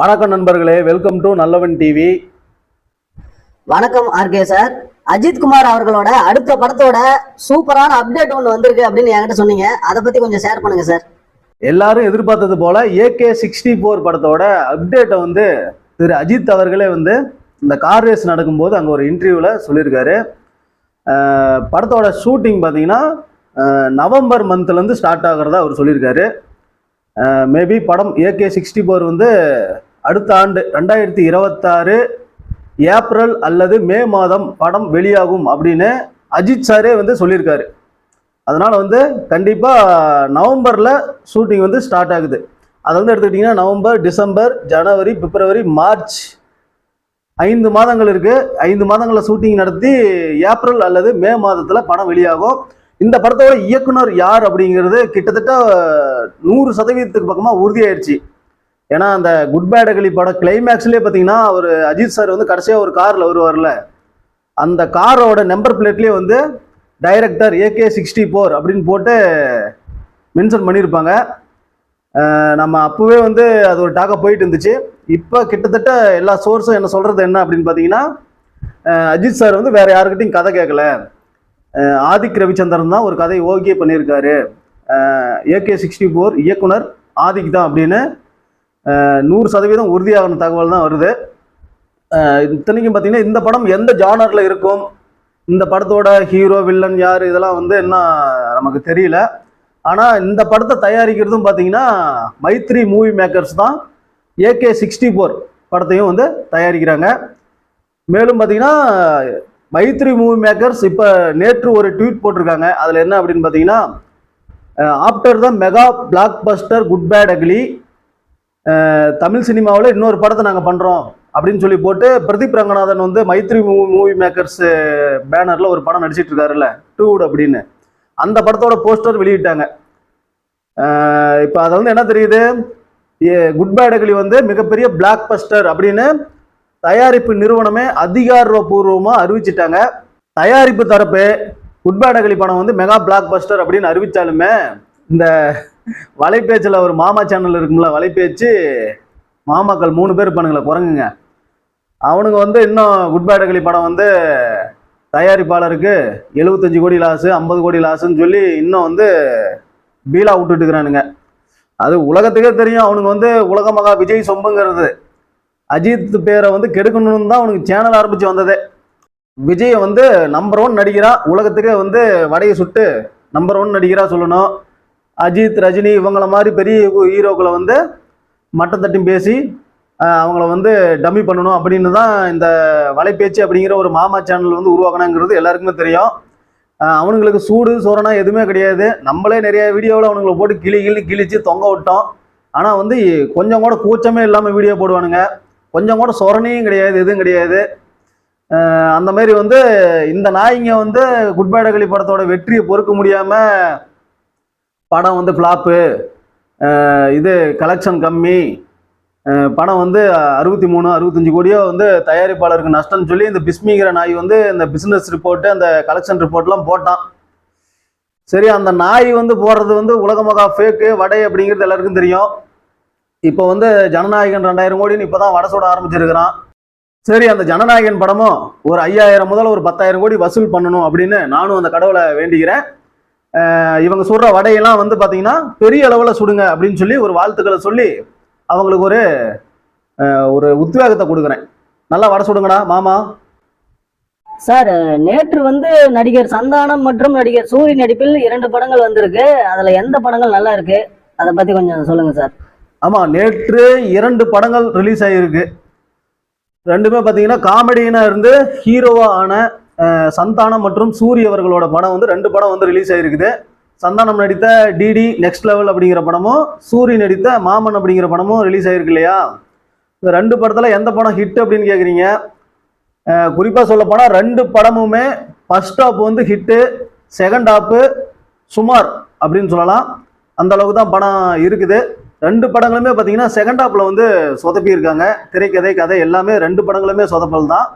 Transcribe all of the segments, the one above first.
வணக்கம் நண்பர்களே welcome to Nallavan TV வணக்கம் ஆர்கே சார். அஜித் குமார் அவர்களோட அடுத்த படத்தோட சூப்பரான அப்டேட் ஒன்று வந்திருக்கு அப்படின்னு என்கிட்ட சொன்னீங்க. அதை பத்தி கொஞ்சம் ஷேர் பண்ணுங்க சார். எல்லாரும் எதிர்பார்த்தது போல ஏகே சிக்ஸ்டி ஃபோர் படத்தோட அப்டேட்டை வந்து திரு அஜித் அவர்களே வந்து இந்த கார் ரேஸ் நடக்கும்போது அங்கே ஒரு இன்டர்வியூவில் சொல்லியிருக்காரு. படத்தோட ஷூட்டிங் பார்த்தீங்கன்னா நவம்பர் மந்த்லேருந்து ஸ்டார்ட் ஆகிறதா அவர் சொல்லியிருக்காரு. மேபி படம் ஏகே சிக்ஸ்டி ஃபோர் வந்து அடுத்த ஆண்டு ரெண்டாயிரத்தி இருபத்தாறு ஏப்ரல் அல்லது மே மாதம் படம் வெளியாகும் அப்படின்னு அஜித் சாரே வந்து சொல்லியிருக்காரு. அதனால் வந்து கண்டிப்பாக நவம்பரில் ஷூட்டிங் வந்து ஸ்டார்ட் ஆகுது. அதை வந்து எடுத்துக்கிட்டிங்கன்னா நவம்பர் டிசம்பர் ஜனவரி பிப்ரவரி மார்ச் ஐந்து மாதங்கள் இருக்குது ஐந்து மாதங்களில் ஷூட்டிங் நடத்தி ஏப்ரல் அல்லது மே மாதத்தில் படம் வெளியாகும். இந்த படத்தோட இயக்குனர் யார் அப்படிங்கிறது கிட்டத்தட்ட நூறு சதவீதத்துக்கு பக்கமாக உறுதியாயிருச்சு. ஏன்னா அந்த குட் பேட் அகலி படம் கிளைமேக்ஸ்லேயே பார்த்தீங்கன்னா அவர் அஜித் சார் வந்து கடைசியாக ஒரு காரில் வருவார்ல. அந்த காரோட நம்பர் பிளேட்லேயே வந்து டைரக்டர் ஏகே சிக்ஸ்டி ஃபோர் அப்படின்னு போட்டு மென்ஷன் பண்ணியிருப்பாங்க நம்ம அப்போவே வந்து அது ஒரு டாக்காக போயிட்டு இருந்துச்சு. இப்போ கிட்டத்தட்ட எல்லா சோர்ஸும் என்ன சொல்கிறது என்ன அப்படின்னு பார்த்தீங்கன்னா அஜித் சார் வந்து வேறு யாருக்கிட்டையும் கதை கேட்கல ஆதிக் ரவிச்சந்திரன் தான் ஒரு கதையை ஓகே பண்ணியிருக்காரு. ஏகே சிக்ஸ்டி ஃபோர் இயக்குனர் ஆதிக் தான் அப்படின்னு நூறு சதவீதம் உறுதியாகின தகவல் தான் வருது. இத்தனைக்கும் பார்த்தீங்கன்னா இந்த படம் எந்த ஜானரில் இருக்கும்? இந்த படத்தோட ஹீரோ வில்லன் யார்? இதெல்லாம் வந்து என்ன நமக்கு தெரியல. ஆனால் இந்த படத்தை தயாரிக்கிறதும் பார்த்தீங்கன்னா மைத்ரி மூவி மேக்கர்ஸ் தான். ஏகே சிக்ஸ்டி ஃபோர் படத்தையும் வந்து தயாரிக்கிறாங்க. மேலும் பார்த்தீங்கன்னா மைத்ரி மூவி மேக்கர்ஸ் இப்போ நேற்று ஒரு ட்வீட் போட்டிருக்காங்க. அதில் என்ன அப்படின்னு பார்த்தீங்கன்னா after the mega blockbuster good bad ugly Tamil சினிமாவில் இன்னொரு படத்தை நாங்கள் பண்ணுறோம் அப்படின்னு சொல்லி போட்டு பிரதீப் ரங்கநாதன் வந்து மைத்ரி மூவி மேக்கர்ஸ் பேனரில் ஒரு படம் நடிச்சிட்டு இருக்காருல்ல டூவுட் அப்படின்னு. அந்த படத்தோட போஸ்டர் வெளியிட்டாங்க. இப்போ அதில் வந்து என்ன தெரியுது? ஏ குட் பேடகலி வந்து மிகப்பெரிய பிளாக் பஸ்டர் அப்படின்னு தயாரிப்பு நிறுவனமே அதிகாரப்பூர்வமாக அறிவிச்சிட்டாங்க. தயாரிப்பு தரப்பு குட் பேட் படம் வந்து மெகா பிளாக் பஸ்டர் அப்படின்னு அறிவித்தாலுமே இந்த வலைபேச்சில் ஒரு மாமா சேனல் இருக்கும்ல வலைபேச்சு மாமாக்கள் மூணு பேர் இருப்பானுங்களே குரங்குங்க. அவனுங்க வந்து இன்னும் குட் பேட் அகலி படம் வந்து தயாரிப்பாளருக்கு எழுபத்தஞ்சு கோடி லாஸு ஐம்பது கோடி லாஸுன்னு சொல்லி இன்னும் வந்து பீலா விட்டுட்டுருக்குறானுங்க. அது உலகத்துக்கே தெரியும் அவனுங்க வந்து உலக மகா விஜய் சொம்புங்கிறது. அஜித் பேரை வந்து கெடுக்கணும்னு தான் அவனுக்கு சேனல் ஆரம்பித்து வந்ததே. விஜயை வந்து நம்பர் ஒன் நடிகரா உலகத்துக்கே வந்து வடையை சுட்டு நம்பர் ஒன் நடிகரா சொல்லணும். அஜித் ரஜினி இவங்கள மாதிரி பெரிய ஹீரோக்களை வந்து மட்டம் தட்டி பேசி அவங்கள வந்து டம்மி பண்ணணும் அப்படின்னு தான் இந்த வலைபேச்சு அப்படிங்கிற ஒரு மாமா சேனல் வந்து உருவாக்கணுங்கிறது எல்லாருக்குமே தெரியும். அவனுங்களுக்கு சூடு சோறனா எதுவுமே கிடையாது. நம்மளே நிறைய வீடியோவில் அவனுங்களை போட்டு கிளி கிளி கிழிச்சு தொங்க விட்டோம். ஆனால் வந்து கொஞ்சம் கூட கூச்சமே இல்லாமல் வீடியோ போடுவானுங்க. கொஞ்சம் கூட சொரணையும் கிடையாது எதுவும் கிடையாது. அந்த மாதிரி வந்து இந்த நாய்ங்க வந்து குட் பேட் படத்தோட வெற்றியை பொறுக்க முடியாமல் படம் வந்து ஃப்ளாப்பு இது கலெக்ஷன் கம்மி. படம் வந்து அறுபத்தி மூணு அறுபத்தஞ்சு கோடியோ வந்து தயாரிப்பாளருக்கு நஷ்டம்னு சொல்லி இந்த பிஸ்மிங்கிற நாய் வந்து இந்த பிஸ்னஸ் ரிப்போர்ட்டு அந்த கலெக்ஷன் ரிப்போர்ட்லாம் போட்டான். சரி அந்த நாய் வந்து போடுறது வந்து உலகமகா ஃபேக்கு வடை அப்படிங்கிறது எல்லாருக்கும் தெரியும். இப்போ வந்து ஜனநாயகன் ரெண்டாயிரம் கோடின்னு இப்போ தான் வடை சுட ஆரம்பிச்சிருக்கிறான். சரி அந்த ஜனநாயகன் படமும் ஒரு ஐயாயிரம் முதல்ல ஒரு பத்தாயிரம் கோடி வசூல் பண்ணணும் அப்படின்னு நானும் அந்த கடவுளை வேண்டிக்கிறேன் இவங்க சுடுற வடையெல்லாம் வந்து பார்த்தீங்கன்னா பெரிய அளவில் சுடுங்க அப்படின்னு சொல்லி ஒரு வாழ்த்துக்களை சொல்லி அவங்களுக்கு ஒரு ஒரு உத்வேகத்தை கொடுக்குறேன். நல்லா வடை சுடுங்கடா மாமா. சார் நேற்று வந்து நடிகர் சந்தானம் மற்றும் நடிகர் சூரி நடிப்பில் இரண்டு படங்கள் வந்திருக்கு. அதுல எந்த படங்கள் நல்லா இருக்கு? அதை பத்தி கொஞ்சம் சொல்லுங்க சார். ஆமாம் நேற்று இரண்டு படங்கள் ரிலீஸ் ஆகியிருக்கு ரெண்டுமே பார்த்தீங்கன்னா காமெடியனாக இருந்து ஹீரோவா ஆன சந்தானம் மற்றும் சூரிய அவர்களோட படம் வந்து ரெண்டு படம் வந்து ரிலீஸ் ஆகிருக்குது சந்தானம் நடித்த டிடி நெக்ஸ்ட் லெவல் அப்படிங்கிற படமும் சூரி நடித்த மாமன் அப்படிங்கிற படமும் ரிலீஸ் ஆகிருக்கு இல்லையா? இந்த ரெண்டு படத்தில் எந்த படம் ஹிட் அப்படின்னு கேட்குறீங்க குறிப்பாக சொல்ல போனால் ரெண்டு படமுமே ஃபர்ஸ்ட் ஹாப் வந்து ஹிட்டு செகண்ட் ஹாப்பு சுமார் அப்படின்னு சொல்லலாம். அந்த அளவுக்கு தான் படம் இருக்குது. ரெண்டு படங்களுமே பார்த்தீங்கன்னா செகண்ட் ஹாப்பில் வந்து சொதப்பியிருக்காங்க. திரைக்கதை கதை எல்லாமே ரெண்டு படங்களுமே சொதப்பல் தான்.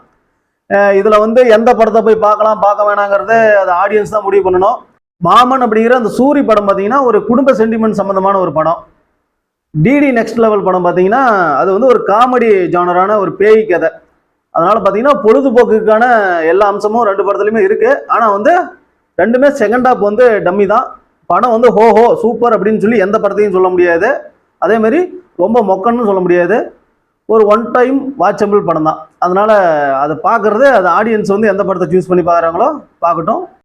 இதில் வந்து எந்த படத்தை போய் பார்க்கலாம் பார்க்க வேணாங்கிறத அது ஆடியன்ஸ் தான் முடிவு பண்ணணும். மாமன் அப்படிங்கிற அந்த சூரி படம் பார்த்தீங்கன்னா ஒரு குடும்ப சென்டிமெண்ட் சம்மந்தமான ஒரு படம். டிடி நெக்ஸ்ட் லெவல் படம் பார்த்தீங்கன்னா அது வந்து ஒரு காமெடி ஜானரான ஒரு பேய் கதை. அதனால் பார்த்தீங்கன்னா பொழுதுபோக்குக்கான எல்லா அம்சமும் ரெண்டு படத்துலையுமே இருக்குது ஆனால் வந்து ரெண்டுமே செகண்ட் ஹாப் வந்து டம்மி தான். படம் வந்து ஹோ ஹோ சூப்பர் அப்படின்னு சொல்லி எந்த படத்தையும் சொல்ல முடியாது. அதேமாதிரி ரொம்ப மொக்கன்னு சொல்ல முடியாது. ஒரு ஒன் டைம் வாட்சபிள் படம் தான் அதனால் அதை பார்க்குறது அது ஆடியன்ஸ் வந்து எந்த படத்தை சூஸ் பண்ணி பார்க்குறாங்களோ பார்க்கட்டும்.